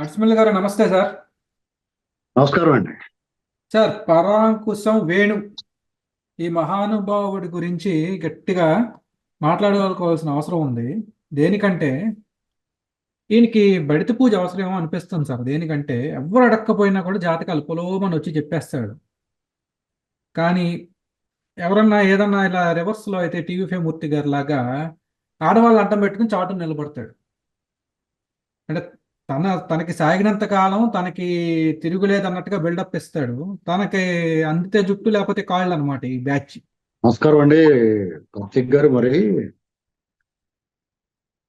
అర్స్మిల్ గారు నమస్తే సార్. నమస్కారం అండి. సార్ పరాంకుశం వేణు ఈ మహానుభావుడి గురించి గట్టిగా మాట్లాడుకోవాల్సిన అవసరం ఉంది. దేనికంటే ఈయనకి బడిత పూజ అవసరమేమో అనిపిస్తుంది సార్. దేనికంటే ఎవరు అడక్కపోయినా కూడా జాతకాలు పొలోమని వచ్చి చెప్పేస్తాడు. కానీ ఎవరన్నా ఏదన్నా ఇలా రివర్స్లో అయితే టీవీ ఫే మూర్తి గారి లాగా ఆడవాళ్ళు అడ్డం పెట్టుకుని చాటు నిలబడతాడు. అంటే తన తనకి సాగినంత కాలం తనకి తిరుగులేదు అన్నట్టుగా బిల్డప్ ఇస్తాడు. తనకి అందితే జుట్టు లేకపోతే కాళ్ళు అనమాట ఈ బ్యాచ్. నమస్కారం అండి కార్తిక్ గారు మరి.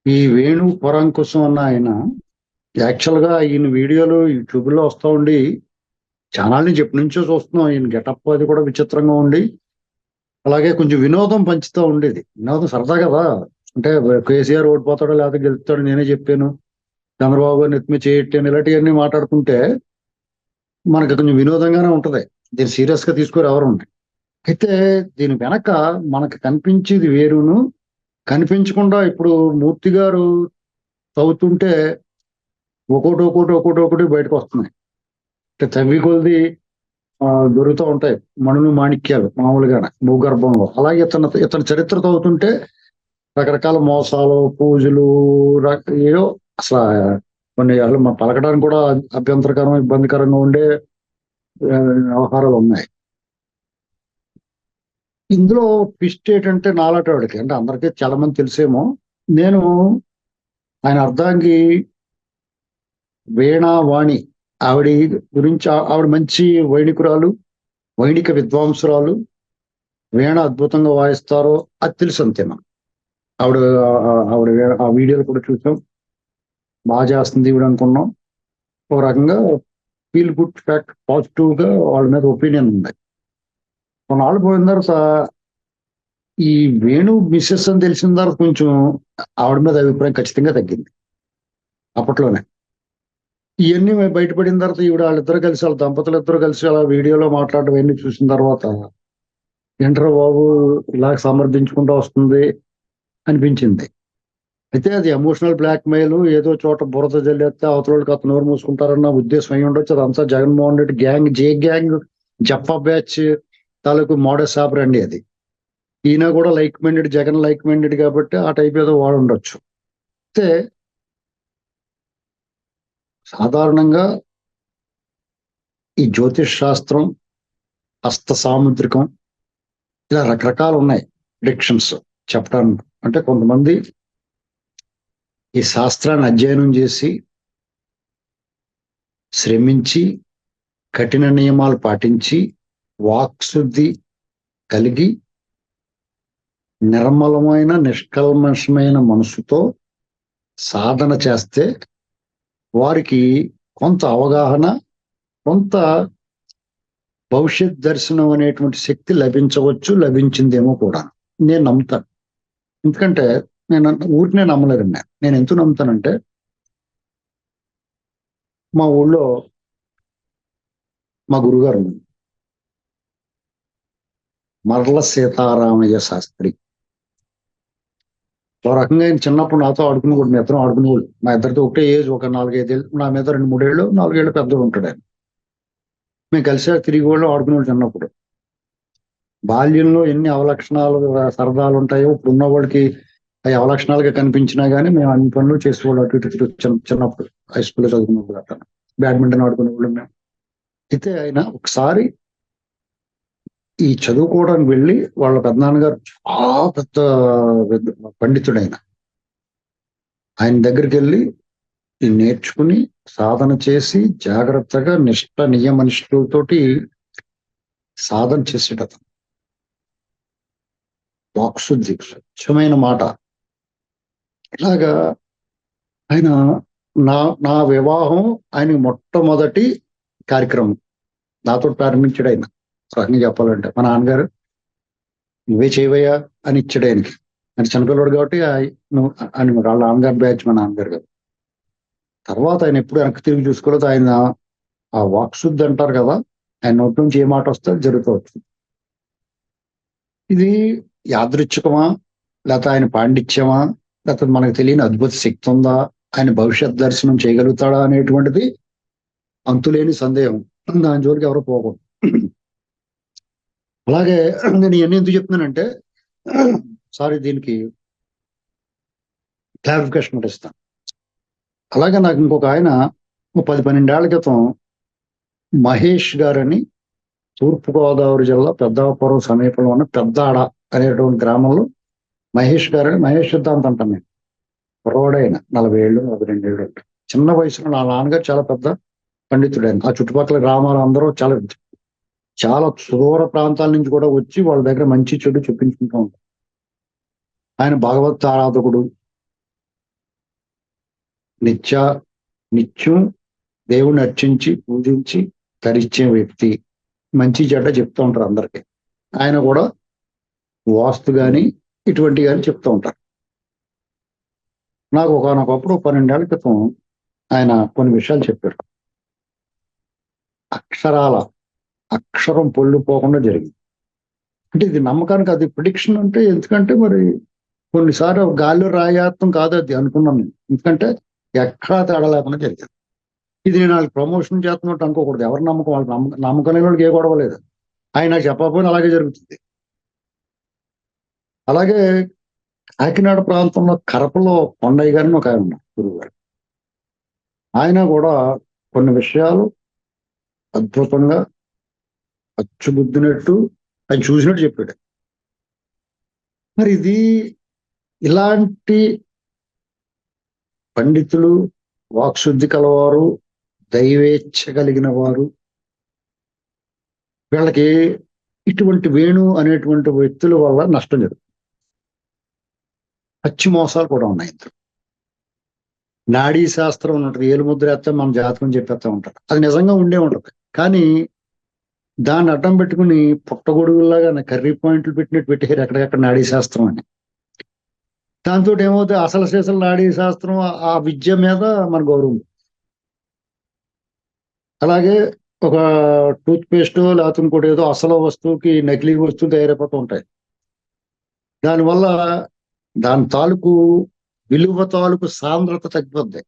ఈ వేణు పరాంకుశం అన్న ఆయన యాక్చువల్గా ఈయన వీడియోలు యూట్యూబ్లో వస్తూ ఉండి ఛానల్ నుంచి ఎప్పటి నుంచో చూస్తున్నాం. ఈయన గెటప్ అది కూడా విచిత్రంగా ఉండి అలాగే కొంచెం వినోదం పంచుతూ ఉండేది. వినోదం సరదా కదా. అంటే కేసీఆర్ ఓడిపోతాడో లేకపోతే గెలుస్తాడో నేనే చెప్పాను. చంద్రబాబు గారిని ఎత్తిమి చేయట్టాను ఇలాంటివన్నీ మాట్లాడుకుంటే మనకు కొంచెం వినోదంగానే ఉంటది. దీన్ని సీరియస్గా తీసుకుని ఎవరు ఉంటాయి అయితే దీని వెనక మనకు కనిపించేది వేరును. కనిపించకుండా ఇప్పుడు మూర్తి గారు చదువుతుంటే ఒక్కోటి ఒక్కోటి ఒక్కోటి ఒకటి బయటకు వస్తున్నాయి. అంటే తవ్వి కొలిది దొరుకుతూ ఉంటాయి. మణులు మాణిక్యాలు మామూలుగానే భూగర్భంలో అలాగే ఇతను ఇతని చరిత్ర చదువుతుంటే రకరకాల మోసాలు పూజలు ఏదో అసలు కొన్ని అసలు మా పలకడానికి కూడా అభ్యంతరకరం ఇబ్బందికరంగా ఉండే వ్యవహారాలు ఉన్నాయి. ఇందులో ట్విస్ట్ ఏంటంటే నాలాటవాడికి అంటే అందరికీ చాలా మంది తెలిసేమో నేను ఆయన అర్థానికి వీణా వాణి ఆవిడ గురించి ఆవిడ మంచి వైణికురాలు వైణిక విద్వాంసురాలు వీణ అద్భుతంగా వాయిస్తారో అది తెలుసు అంతే మనం. ఆవిడ ఆవిడ ఆ వీడియోలు కూడా చూసాం. బాగా చేస్తుంది ఇవి అనుకున్నాం. ఒక రకంగా ఫీల్ గుడ్ ఫ్యాక్ట్ పాజిటివ్గా వాళ్ళ మీద ఒపీనియన్ ఉంది. కొన్నాళ్ళు పోయిన తర్వాత ఈ వేణు మిస్సెస్ అని తెలిసిన తర్వాత కొంచెం ఆవిడ మీద అభిప్రాయం ఖచ్చితంగా తగ్గింది. అప్పట్లోనే. ఇవన్నీ బయటపడిన తర్వాత ఈవిడ వాళ్ళిద్దరు కలిసి వాళ్ళ దంపతులు ఇద్దరు కలిసి అలా వీడియోలో మాట్లాడడం ఇవన్నీ చూసిన తర్వాత ఇంటర్ బాబు ఇలా సమర్థించుకుంటూ వస్తుంది అనిపించింది. అయితే అది ఎమోషనల్ బ్లాక్ మెయిల్ ఏదో చోట బురద జల్లేస్తే అవతల వాళ్ళకి అతను నోరు మూసుకుంటారన్న ఉద్దేశం అయి ఉండొచ్చు. అదంతా Jaganmohan Reddy gang J gang జప్ప batch తాలూకు మోడస్ ఆపరండి అది. ఈయన కూడా like minded Jagan like minded కాబట్టి ఆ టైప్ ఏదో వాడు ఉండొచ్చు. అయితే సాధారణంగా ఈ జ్యోతిష్ శాస్త్రం హస్త సాముద్రికం ఇలా రకరకాలు ఉన్నాయి ప్రిడిక్షన్స్ చెప్పడానికి. అంటే కొంతమంది ఈ శాస్త్రాన్ని అధ్యయనం చేసి శ్రమించి కఠిన నియమాలు పాటించి వాక్శుద్ధి కలిగి నిర్మలమైన నిష్కల్మషమైన మనసుతో సాధన చేస్తే వారికి కొంత అవగాహన కొంత భవిష్యత్ దర్శనం అనేటువంటి శక్తి లభించవచ్చు లభించిందేమో కూడా. నేను నమ్ముతాను. ఎందుకంటే నేను ఊరినే నమ్మలేదండి నేను. నేను ఎందుకు నమ్ముతానంటే మా ఊళ్ళో మా గురుగారు మరల సీతారామయ్య శాస్త్రి. ఒక రకంగా ఆయన చిన్నప్పుడు నాతో ఆడుకుని కూడా ఇద్దరం ఆడుకునేవాళ్ళు మా ఇద్దరితో ఒకటే ఏజ్ ఒక నాలుగైదేళ్ళు నా మీద రెండు మూడేళ్ళు నాలుగేళ్ళు పెద్దగా ఉంటాడు ఆయన. మేము కలిసి తిరిగి వాళ్ళు ఆడుకునేవాళ్ళు చిన్నప్పుడు. బాల్యంలో ఎన్ని అవలక్షణాలు సరదాలు ఉంటాయో ఇప్పుడు ఉన్న వాళ్ళకి అవి అవలక్షణాలుగా కనిపించినా కానీ మేము అన్ని పనులు చేసుకోవాలి అటు ఇటు చిన్న- చిన్నప్పుడు. హై స్కూల్లో చదువుకున్నప్పుడు అట్లా బ్యాడ్మింటన్ ఆడుకునేవాళ్ళు మేము. అయితే ఆయన ఒకసారి ఈ చదువుకోవడానికి వెళ్ళి వాళ్ళ పెద్దనాన్నగారు చాలా పెద్ద పండితుడైన. ఆయన దగ్గరికి వెళ్ళి నేర్చుకుని సాధన చేసి జాగ్రత్తగా నిష్ట నియమ నిష్ఠులతోటి సాధన చేసేట అతను వాక్శుద్ధి స్వచ్ఛమైన మాట. ఇలాగా ఆయన నా నా వివాహం ఆయన మొట్టమొదటి కార్యక్రమం. నాతో ప్రారంభించాడు ఆయన. రకంగా చెప్పాలంటే. మా నాన్నగారు నువ్వే చేయవయ్యా అని ఇచ్చాడు ఆయనకి. ఆయన చిన్నపిల్లడు కాబట్టి నువ్వు అని వాళ్ళ నాన్నగారు బ్యాచ్ మా నాన్నగారు గారు. తర్వాత ఆయన ఎప్పుడు వెనక్కి తిరిగి చూసుకోలేదు. ఆయన ఆ వాక్శుద్ధి అంటారు కదా ఆయన నోటి నుంచి ఏ మాట వస్తే జరుగుతూ వచ్చింది ఇది యాదృచ్ఛికమా? లేకపోతే ఆయన పాండిత్యమా? అతను మనకు తెలియని అద్భుత శక్తి ఉందా? ఆయన భవిష్యత్ దర్శనం చేయగలుగుతాడా అనేటువంటిది అంతులేని సందేహం. దాని జోలికి ఎవరు పోకూడదు. అలాగే నేను ఎన్ని ఎందుకు చెప్తున్నానంటే సారీ దీనికి క్లారిఫికేషన్ కూడా ఇస్తాను. అలాగే నాకు ఇంకొక ఆయన పది పన్నెండేళ్ళ క్రితం మహేష్ గారని తూర్పుగోదావరి జిల్లా పెద్దాపురం సమీపంలో ఉన్న పెద్దాడ అనేటువంటి గ్రామంలో మహేష్ గారు మహేష్ సిద్ధాంత్ అంటాం నేను కుర్రవాడైన నలభై ఏళ్ళు నలభై రెండు ఏళ్ళు చిన్న వయసులో నా నాన్నగారు చాలా పెద్ద పండితుడైన. ఆ చుట్టుపక్కల గ్రామాలు అందరూ చాలా చాలా సుదూర ప్రాంతాల నుంచి కూడా వచ్చి వాళ్ళ దగ్గర మంచి చెడు చెప్పించుకుంటూ ఉంటారు. ఆయన భగవత్ ఆరాధకుడు. నిత్య నిత్యం దేవుణ్ణి అర్చించి పూజించి తరిచే వ్యక్తి. మంచి చెడ్డ చెప్తూ ఉంటారు అందరికి. ఆయన కూడా వాస్తు కానీ ఇటువంటి అని చెప్తూ ఉంటారు. నాకు ఒకనొకప్పుడు పన్నెండేళ్ళ క్రితం ఆయన కొన్ని విషయాలు చెప్పారు. అక్షరాల అక్షరం పొల్లిపోకుండా జరిగింది. అంటే ఇది నమ్మకానికి అది ప్రిడిక్షన్ అంటే ఎందుకంటే మరి కొన్నిసార్లు గాలి రాయాత్వం కాదు అది అనుకున్నాం నేను. ఎందుకంటే ఎక్కడా తేడా లేకుండా జరిగింది. ఇది నేను వాళ్ళకి ప్రమోషన్ చేస్తున్నట్టు అనుకోకూడదు. ఎవరి నమ్మకం? వాళ్ళకి నమ్మకం నమ్మకం లేని వాళ్ళకి ఏ గొడవ లేదు. ఆయన చెప్పకపోయినా అలాగే జరుగుతుంది. అలాగే కాకినాడ ప్రాంతంలో కరపలో కొండయ్య గారిని ఒక ఆయన ఉన్నారు గురువు గారు ఆయన కూడా కొన్ని విషయాలు అద్భుతంగా అచ్చుబుద్దినట్టు ఆయన చూసినట్టు చెప్పాడు. మరి ఇది ఇలాంటి పండితులు వాక్శుద్ధి కలవారు దైవేచ్ఛ కలిగిన వారు వీళ్ళకి ఇటువంటి వేణు అనేటువంటి వ్యక్తుల వల్ల నష్టం జరుగుతుంది. పచ్చి మోసాలు కూడా ఉన్నాయి ఇందులో. నాడీ శాస్త్రం ఉన్నట్టు ఏలుముద్ర వేస్తే మన జాతకం చెప్పేస్తా ఉంటారు. అది నిజంగా ఉండే ఉంటుంది కానీ దాన్ని అడ్డం పెట్టుకుని పుట్టగొడుగుల్లాగా కర్రీ పాయింట్లు పెట్టినట్టు పెట్టారు ఎక్కడికక్కడ నాడీ శాస్త్రం అని. దాంతో ఏమవుతుంది అసలు చేసలు నాడీ శాస్త్రం ఆ- ఆ విద్య మీద మన గౌరవం. అలాగే ఒక టూత్ పేస్ట్ లేకపోతే ఇంకోటి ఏదో అసలు వస్తువుకి నకిలీ వస్తువు తయారైపోతూ ఉంటాయి. దానివల్ల దాని తాలూకు విలువ తాలూకు సాంద్రత తగ్గిపోద్ది.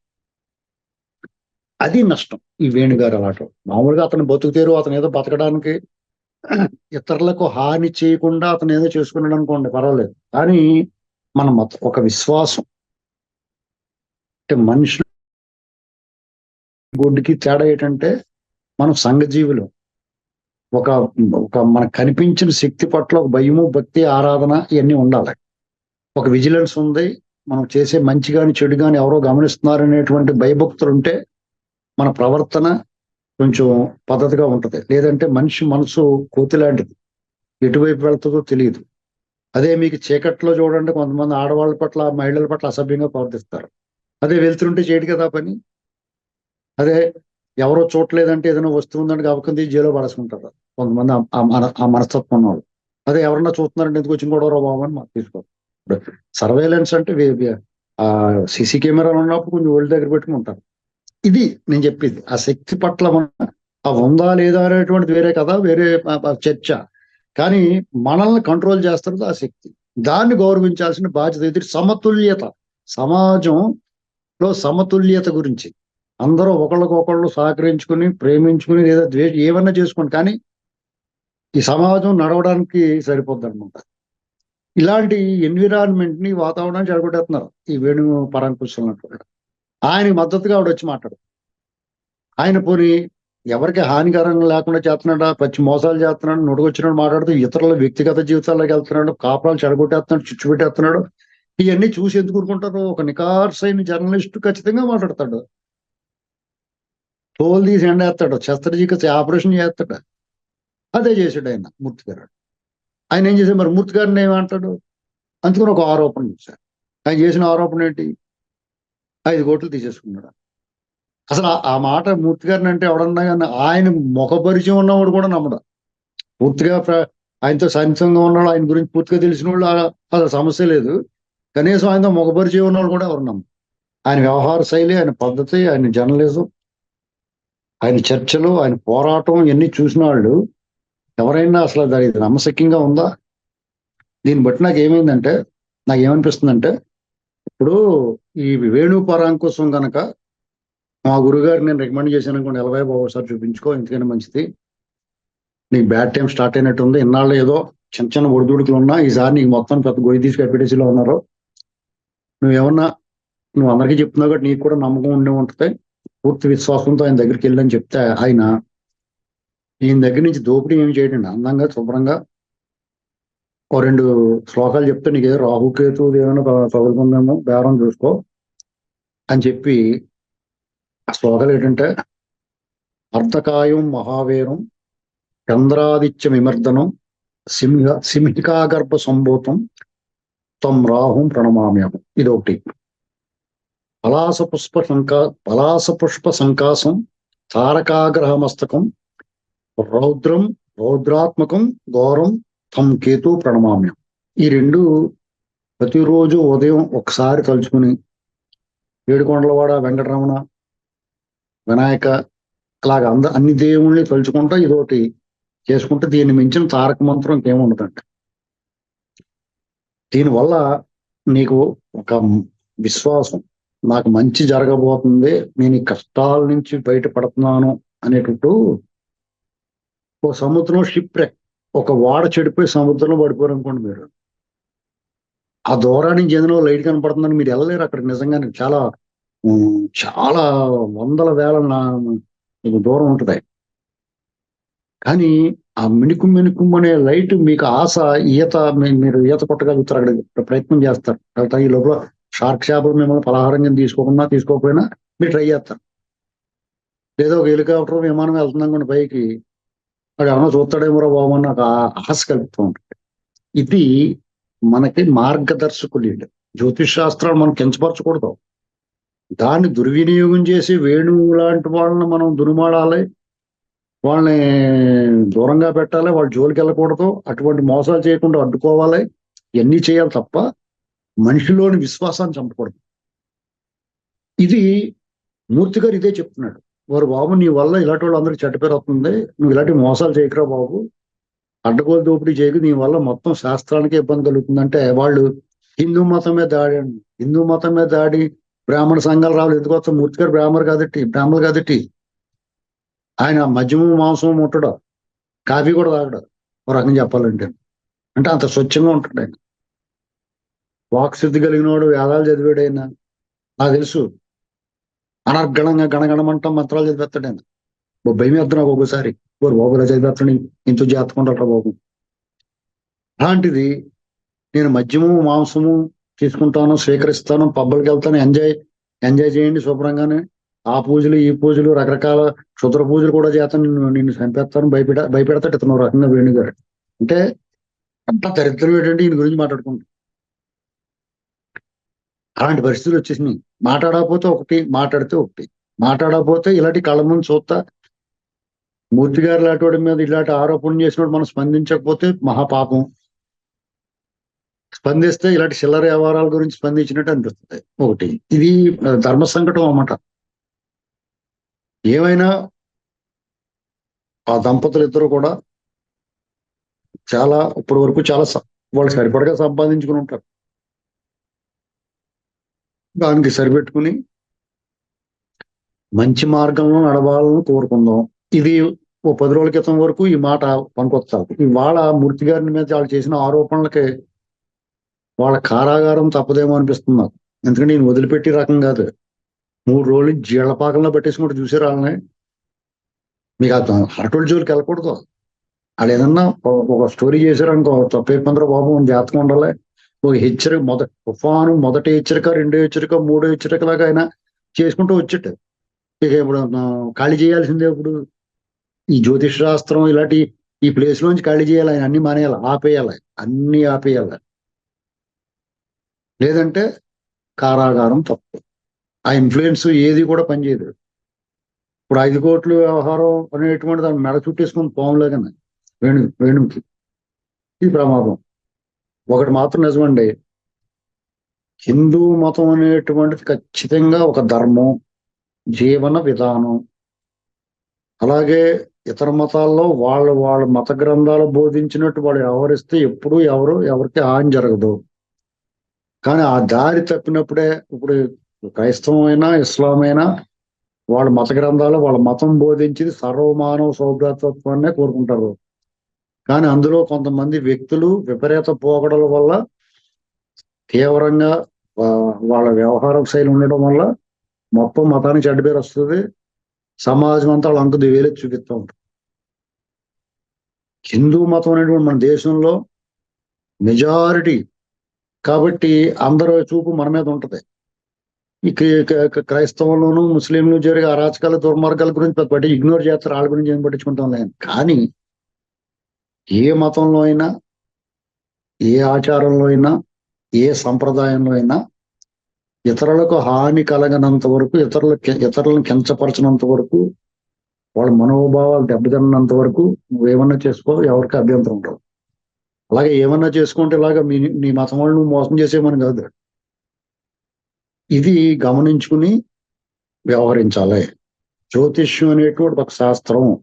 అది నష్టం ఈ వేణుగారు అలాటం మామూలుగా అతను బతుకుతేరు అతను ఏదో బతకడానికి ఇతరులకు హాని చేయకుండా అతను ఏదో చేసుకున్నాడు అనుకోండి పర్వాలేదు. కానీ మన మత ఒక విశ్వాసం. అంటే మనుషులు గుడ్డికి తేడా ఏంటంటే మనం సంఘజీవులు. ఒక ఒక మనకు కనిపించిన శక్తి పట్ల ఒక భయము భక్తి ఆరాధన ఇవన్నీ ఉండాలి. ఒక విజిలెన్స్ ఉంది. మనం చేసే మంచి కానీ చెడు కానీ ఎవరో గమనిస్తున్నారు అనేటువంటి భయభక్తులు ఉంటే మన ప్రవర్తన కొంచెం పద్ధతిగా ఉంటది. లేదంటే మనిషి మనసు కోతి లాంటిది ఎటువైపు వెళ్తుందో తెలియదు. అదే మీకు చీకట్లో చూడండి కొంతమంది ఆడవాళ్ళ పట్ల మహిళల పట్ల అసభ్యంగా ప్రవర్తిస్తారు. అదే వెళ్తుంటే చేయడు కదా పని? అదే ఎవరో చూడలేదంటే ఏదైనా వస్తువు ఉందంటే గబకం తీసి జైలో పడేసుకుంటారు. కొంతమంది ఆ- మన- ఆ మనస్తత్వం వాళ్ళు అదే ఎవరన్నా చూస్తున్నారంటే ఎందుకు వచ్చిన కూడా బాబు అని మాకు తీసుకోరు. సర్వేలెన్స్ అంటే వే- ఆ సీసీ కెమెరాలు ఉన్నప్పుడు కొంచెం ఒళ్ళు దగ్గర పెట్టుకుంటారు ఇది నేను చెప్పింది ఆ శక్తి పట్ల మన ఆ ఉందా లేదా అనేటువంటిది వేరే కదా వేరే చర్చ. కానీ మనల్ని కంట్రోల్ చేస్తున్నది ఆ శక్తి. దాన్ని గౌరవించాల్సిన బాధ్యత ఇది సమతుల్యత. సమాజంలో సమతుల్యత గురించి. అందరూ ఒకళ్ళకొకళ్ళు సహకరించుకుని ప్రేమించుకుని లేదా ద్వేష ఏమన్నా చేసుకోండి. కానీ ఈ సమాజం నడవడానికి సరిపోద్ది అనమాట ఇలాంటి ఎన్విరాన్మెంట్ని వాతావరణాన్ని చెడగొట్టేస్తున్నారు ఈ వేణు పరంకుశులు ఆయనకి మద్దతుగా ఆవిడ వచ్చి మాట్లాడు. ఆయన పోని ఎవరికి హానికరం లేకుండా చేస్తున్నాడా? పచ్చి మోసాలు చేస్తున్నాడు నొడుగొచ్చినాడు మాట్లాడుతూ ఇతరుల వ్యక్తిగత జీవితాల్లోకి వెళ్తున్నాడు కాపురాలు చెడగొట్టేస్తున్నాడు చుచ్చు పెట్టేస్తున్నాడు. ఇవన్నీ చూసి ఎందుకు ఊరుకుంటారు? ఒక నికార్సైన జర్నలిస్ట్ ఖచ్చితంగా మాట్లాడతాడు. తోలు తీసి ఎండేస్తాడు శస్త్రచికిత్స ఆపరేషన్ చేస్తాడు. అదే చేశాడు ఆయన మూర్తి గారు ఆయన ఏం చేశారు మరి మూర్తి గారిని ఏమంటాడు? అందుకని ఒక ఆరోపణ చేశారు ఆయన చేసిన ఆరోపణ ఏంటి? ఐదు కోట్లు తీసేసుకున్నాడు. అసలు ఆ- మాట మూర్తి గారిని అంటే ఎవడన్నా కానీ ఆయన ముఖ పరిచయం ఉన్నవాడు కూడా నమ్మడు. పూర్తిగా ఆయనతో సన్నిహితంగా ఉన్నాడు ఆయన గురించి పూర్తిగా తెలిసిన వాళ్ళు అసలు సమస్య లేదు. కనీసం ఆయనతో ముఖ పరిచయం ఉన్నవాడు కూడా ఎవరు నమ్మరు. ఆయన వ్యవహార శైలి ఆయన పద్ధతి ఆయన జర్నలిజం ఆయన చర్చలు ఆయన పోరాటం ఇవన్నీ చూసిన వాళ్ళు ఎవరైనా అసలు అది ఇది నమ్మశక్యంగా ఉందా? దీన్ని బట్టి నాకు ఏమైందంటే నాకు ఏమనిపిస్తుందంటే ఇప్పుడు ఈ వేణు కోసం కనుక మా గురుగారు నేను రికమెండ్ చేశాను అనుకోండి ఎలవై బాబు ఒకసారి చూపించుకో ఎందుకంటే మంచిది. నీకు బ్యాడ్ టైం స్టార్ట్ అయినట్టు ఉంది ఇన్నాళ్ళు ఏదో చిన్న చిన్న ఒడిదుడుకులు ఉన్నా ఈసారి నీకు మొత్తం పెద్ద గొయ్యి తీసి కప్పెట్టేసిలో ఉన్నారు. నువ్వేమన్నా నువ్వు అందరికీ చెప్తున్నావు కాబట్టి నీకు కూడా నమ్మకం ఉండి ఉంటుంది. పూర్తి విశ్వాసంతో ఆయన దగ్గరికి వెళ్ళని చెప్తే ఆయన ఈయన దగ్గర నుంచి దోపిడీ ఏమి చేయడండి అందంగా శుభ్రంగా ఓ రెండు శ్లోకాలు చెప్తే నీకు ఏదో రాహుకేతు ఏమైనా త- బేరం చూసుకో అని చెప్పి ఆ శ్లోకాలు ఏంటంటే అర్ధకాయం మహావీరం చంద్రాదిత్య విమర్దనం సింహ సింహికాగర్భ సంభూతం తం రాహుం ప్రణమామ్యం ఇది ఒకటి పలాస పుష్ప సంకా పలాస పుష్ప సంకాసం తారకాగ్రహ మస్తకం రౌద్రం రౌద్రాత్మకం ఘోరం తం కేతు ప్రణమామ్యం. ఈ రెండు ప్రతిరోజు ఉదయం ఒకసారి తలుచుకుని ఏడుకొండలవాడ వెంకటరమణ వినాయక అలాగ అంద అన్ని దేవుళ్ళని తలుచుకుంటా ఇదొకటి చేసుకుంటే దీన్ని మించిన తారక మంత్రం ఇంకేముండదంట దీనివల్ల నీకు ఒక విశ్వాసం నాకు మంచి జరగబోతుంది నేను ఈ కష్టాల నుంచి బయటపడుతున్నాను అనేటట్టు ఓ సముద్రం షిప్ రెక్ ఒక వాడ చెడిపోయి సముద్రంలో పడిపోయారు అనుకోండి మీరు. ఆ దూరానికి చెందిన లైట్ కనపడుతుందని మీరు వెళ్ళలేరు అక్కడ నిజంగానే. చాలా చాలా వందల వేల నా- దూరం ఉంటుంది. కానీ ఆ మిణుకు మిణుకు అనే లైట్ మీకు ఆశ ఈత మీరు ఈత కొట్టగలుగుతారు అక్కడ. ప్రయత్నం చేస్తారు. ఈ లోపల షార్క్ చేపలు మిమ్మల్ని పలహారం కింద తీసుకోకుండా తీసుకోకపోయినా మీరు ట్రై చేస్తారు. లేదా ఒక హెలికాప్టర్ విమానం వెళ్తుందనుకోండి పైకి. వాడు ఏమన్నా చూస్తాడేమో బాబు అని నాకు ఆశ కలుపుతూ ఉంటుంది. ఇది మనకి మార్గదర్శకులు జ్యోతిష్ శాస్త్రాలు మనం కించపరచకూడదు. దాన్ని దుర్వినియోగం చేసి వేణువు లాంటి వాళ్ళని మనం దునుమాడాలి వాళ్ళని దూరంగా పెట్టాలి వాళ్ళ జోలికి వెళ్ళకూడదు అటువంటి మోసాలు చేయకుండా అడ్డుకోవాలి ఇవన్నీ చేయాలి తప్ప మనిషిలోని విశ్వాసాన్ని చంపకూడదు. ఇది మూర్తి గారు ఇదే చెప్తున్నాడు. వారు బాబు నీ వల్ల ఇలాంటి వాళ్ళు అందరికి చెడ్డ పేరు వస్తుంది. నువ్వు ఇలాంటి మోసాలు చేయకురా బాబు. అడ్డగోలు దోపిడీ చేయకు. నీ వల్ల మొత్తం శాస్త్రానికి ఇబ్బంది కలుగుతుందంటే వాళ్ళు హిందూ మతం మీద దాడి అండి. హిందూ మతం మీద దాడి బ్రాహ్మణ సంఘాలు రావాలి. ఎందుకు వస్తాం మూర్తి గారు బ్రాహ్మణులు కాదట్టి. బ్రాహ్మణులు కాదట్టి. ఆయన మద్యము మాంసం ముట్టడం. కాఫీ కూడా తాగడం. ఒక రకంగా చెప్పాలంటే. అంటే అంత స్వచ్ఛంగా ఉంటాడు. ఆయన వాక్ సిద్ధి కలిగిన వాడు వేదాలు చదివాడు ఆయన నాకు తెలుసు. అనర్గణంగా గణగణమంటా మంత్రాలు చదివేస్తాడు ఆయన. ఓ భయం వేస్తున్నావు ఒక్కోసారి. ఓరు బాబులా చదివేస్తాడు ఇంత జాతకుంటారా బాబు. అలాంటిది నేను మద్యము మాంసము తీసుకుంటాను స్వీకరిస్తాను పబ్బులకి వెళ్తాను ఎంజాయ్ ఎంజాయ్ చేయండి శుభ్రంగానే. ఆ పూజలు ఈ పూజలు రకరకాల క్షుద్ర పూజలు కూడా చేస్తాను. నిన్ను నిన్ను చంపేస్తాను భయపెడ భయపెడతాడు ఇతను రకంగా వేణుగారు. అంటే అంత దరిద్రం ఏంటంటే ఈయన గురించి మాట్లాడుకుంటాం. అలాంటి పరిస్థితులు వచ్చేసినాయి. మాట్లాడకపోతే ఒకటి మాట్లాడితే ఒకటి మాట్లాడకపోతే ఇలాంటి కళ్ళ ముందు చూస్తా. మూర్తి గారు లాంటి మీద ఇలాంటి ఆరోపణలు చేసినప్పుడు మనం స్పందించకపోతే మహాపాపం. స్పందిస్తే ఇలాంటి చిల్లర వ్యవహారాల గురించి స్పందించినట్టు అనిపిస్తుంది. ఒకటి. ఇది ధర్మ సంకటం అన్నమాట. ఏమైనా ఆ దంపతులు ఇద్దరు కూడా చాలా ఇప్పటి వరకు చాలా వాళ్ళు సరిపడగా సంపాదించుకుని ఉంటారు. దానికి సరిపెట్టుకుని మంచి మార్గంలో నడవాలని కోరుకుందాం. ఇది ఓ పది రోజుల క్రితం వరకు ఈ మాట పనికొస్తారు ఇవాళ మూర్తి గారిని మీద వాళ్ళు చేసిన ఆరోపణలకి వాళ్ళ కారాగారం తప్పదేమో అనిపిస్తుంది నాకు. ఎందుకంటే నేను వదిలిపెట్టి రకం కాదు. మూడు రోజులు జీళ్ళపాకంలో పట్టేసుకుంటూ చూసారు వాళ్ళని? మీకు అర్థం అటువంటి జోలికి వెళ్ళకూడదు. వాళ్ళు ఏదన్నా ఒక- స్టోరీ చేశారనుకో పంద్ర బాబు మన జాతకం ఉండాలి. ఒక హెచ్చరిక మొదటి తుఫాను మొదటి హెచ్చరిక రెండో హెచ్చరిక మూడో హెచ్చరిక లాగా ఆయన చేసుకుంటూ వచ్చేట్టు. ఇక ఇప్పుడు ఖాళీ చేయాల్సిందే ఇప్పుడు. ఈ జ్యోతిష్ శాస్త్రం ఇలాంటి ఈ ప్లేస్ లోంచి ఖాళీ చేయాలి ఆయన అన్ని మానేయాలి ఆపేయాలి అన్ని ఆపేయాలి. లేదంటే కారాగారం తప్పు. ఆ ఇన్ఫ్లుయెన్స్ ఏది కూడా పనిచేయదు ఇప్పుడు ఐదు కోట్లు వ్యవహారం అనేటువంటి దాన్ని మెడ చుట్టేసుకుని పాములాగానే వేణు వేణుకి. ఇది ప్రమాదం. ఒకటి మాత్రం నిజమండి. హిందూ మతం అనేటువంటిది ఖచ్చితంగా ఒక ధర్మం జీవన విధానం. అలాగే ఇతర మతాల్లో వాళ్ళు వాళ్ళ మత గ్రంథాలు బోధించినట్టు వాళ్ళు వ్యవహరిస్తే ఎప్పుడు ఎవరు ఎవరికి హాని జరగదు. కానీ ఆ దారి తప్పినప్పుడే ఇప్పుడు క్రైస్తవమైనా ఇస్లామైనా ఇస్లాం అయినా వాళ్ళ మత గ్రంథాలు వాళ్ళ మతం బోధించింది సర్వమానవ సౌభ్రతత్వాన్నే కోరుకుంటారు. కానీ అందులో కొంతమంది వ్యక్తులు విపరీత పోకడల వల్ల తీవ్రంగా వాళ్ళ వ్యవహార శైలి ఉండడం వల్ల మొత్తం మతానికి చెడ్డ పేరు వస్తుంది. సమాజం అంతా వాళ్ళ అంకు దివేలే చూపిస్తూ ఉంటారు. హిందూ మతం అనేటువంటి మన దేశంలో మెజారిటీ కాబట్టి అందరూ చూపు మన మీద ఉంటుంది. ఈ క్రి- ముస్లింలు జరిగే అరాచకాల దుర్మార్గాల గురించి పట్టి ఇగ్నోర్ చేస్తారు. వాళ్ళ గురించి ఏం పట్టించుకుంటాం కానీ ఏ మతంలో అయినా ఏ ఆచారంలో అయినా ఏ సంప్రదాయంలో అయినా ఇతరులకు హాని కలగనంత వరకు ఇతరుల ఇతరులను కించపరచినంత వరకు వాళ్ళ మనోభావాలు దెబ్బతిన్నంత వరకు నువ్వేమన్నా చేసుకో ఎవరికి అభ్యంతరం ఉండవు అలాగే ఏమన్నా చేసుకుంటే ఇలాగా మీ నీ మతం వాళ్ళు నువ్వు మోసం చేసేమని కాదు. ఇది గమనించుకుని వ్యవహరించాలి. జ్యోతిష్యం అనేటువంటి ఒక శాస్త్రం.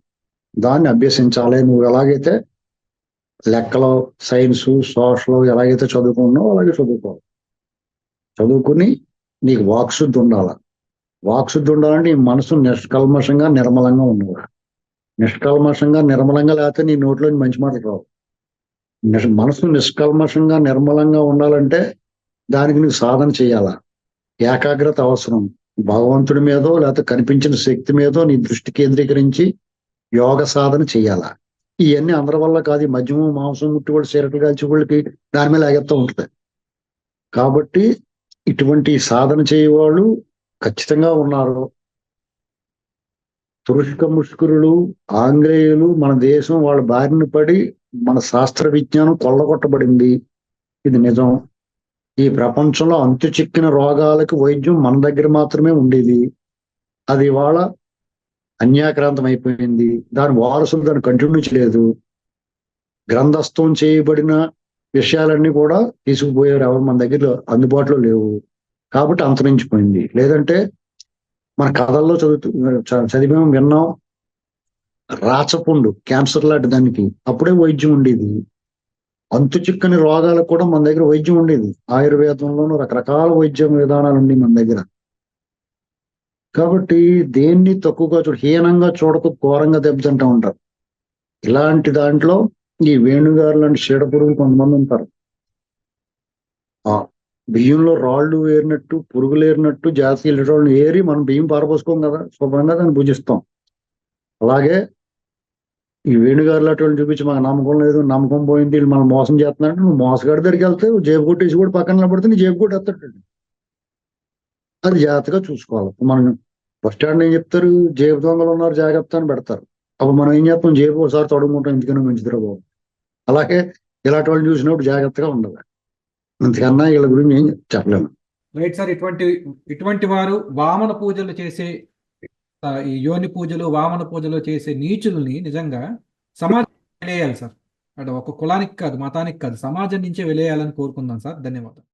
దాన్ని అభ్యసించాలి. నువ్వు ఎలాగైతే లెక్కలో సైన్స్ సోషల్ ఎలాగైతే చదువుకున్నావు అలాగే చదువుకోవాలి. చదువుకుని నీకు వాక్శుద్ధి ఉండాలి వాక్శుద్ధి ఉండాలంటే నీ మనసు నిష్కల్మషంగా నిర్మలంగా ఉండాలి నిష్కల్మషంగా నిర్మలంగా లేకపోతే నీ నోట్లో మంచి మాటలు రావు. మనసు నిష్కల్మషంగా నిర్మలంగా ఉండాలంటే దానికి నువ్వు సాధన చేయాలా? ఏకాగ్రత అవసరం. భగవంతుడి మీదో లేకపోతే కనిపించిన శక్తి మీదో నీ దృష్టి కేంద్రీకరించి యోగ సాధన చేయాలా? ఇవన్నీ అందరి వల్ల కాదు. ఈ మద్యము మాంసం ముట్టి వాళ్ళు సిగరెట్లు కాల్చి వాళ్ళకి దాని మీద లాగేస్తూ ఉంటుంది. కాబట్టి ఇటువంటి సాధన చేయవాళ్ళు ఖచ్చితంగా ఉన్నారు. తురుష్క ముష్కరులు ఆంగ్లేయులు మన దేశం వాళ్ళ బారిన పడి మన శాస్త్ర విజ్ఞానం కొల్లగొట్టబడింది. ఇది నిజం. ఈ ప్రపంచంలో అంతు చిక్కిన రోగాలకు వైద్యం మన దగ్గర మాత్రమే ఉండేది. అది ఇవాళ అన్యాక్రాంతం అయిపోయింది. దాని వారసులు దాన్ని కంటిన్యూ చేయలేదు. గ్రంథస్థం చేయబడిన విషయాలన్నీ కూడా తీసుకుపోయారు. ఎవరు మన దగ్గర అందుబాటులో లేవు. కాబట్టి అంతరించిపోయింది లేదంటే మన కథల్లో చదువుతూ చదివాం విన్నాం. రాచపుండు క్యాన్సర్ లాంటి దానికి. అప్పుడే వైద్యం ఉండేది. అంతు చిక్కని రోగాలకు కూడా మన దగ్గర వైద్యం ఉండేది. ఆయుర్వేదంలోనూ రకరకాల వైద్యం విధానాలు ఉండేవి మన దగ్గర. కాబట్టి దేన్ని తక్కువగా చూడు హీనంగా చూడకు ఘోరంగా దెబ్బతింటా ఉంటారు. ఇలాంటి దాంట్లో ఈ వేణుగారు లాంటి చీడపురుగులు కొంతమంది ఉంటారు. ఆ బియ్యంలో రాళ్ళు ఏరినట్టు పురుగులు ఏరినట్టు జాస్తి వెళ్ళేటోళ్ళని ఏరి మనం బియ్యం పారపోసుకోం కదా శుభ్రంగా దాన్ని భుజిస్తాం. అలాగే ఈ వేణుగారు లాంటి వాళ్ళని చూపించి మాకు నమ్మకం లేదు నమ్మకం పోయింది వీళ్ళు మనం మోసం చేస్తున్నారంటే నువ్వు మోసగాడి దగ్గరికి వెళ్తే జేబు కొట్టేసి కూడా పక్కన పడితే నీ జేబు కొట్టి అది జాగ్రత్తగా చూసుకోవాలి. మనం బస్ స్టాండ్ ఏం చెప్తారు? జేబు దొంగలు ఉన్నారు జాగ్రత్త అని పెడతారు. అప్పుడు మనం ఏం చేస్తాం? జేబు ఒకసారి తొడుగుకుంటాం ఎందుకన్నా మంచిదిరా బాబు అలాగే ఇలాంటి వాళ్ళు చూసినప్పుడు జాగ్రత్తగా ఉండాలి. అంతకన్నా వీళ్ళ గురించి ఏం చెప్పలేము. రైట్ సార్ ఇటువంటి ఇటువంటి వారు వామన పూజలు చేసే ఈ యోని పూజలు వామన పూజలు చేసే నీచుల్ని నిజంగా సమాజం వెలేయాలి సార్. అంటే ఒక కులానికి కాదు మతానికి కాదు సమాజం నుంచే వెలేయాలని కోరుకుందాం సార్. ధన్యవాదాలు.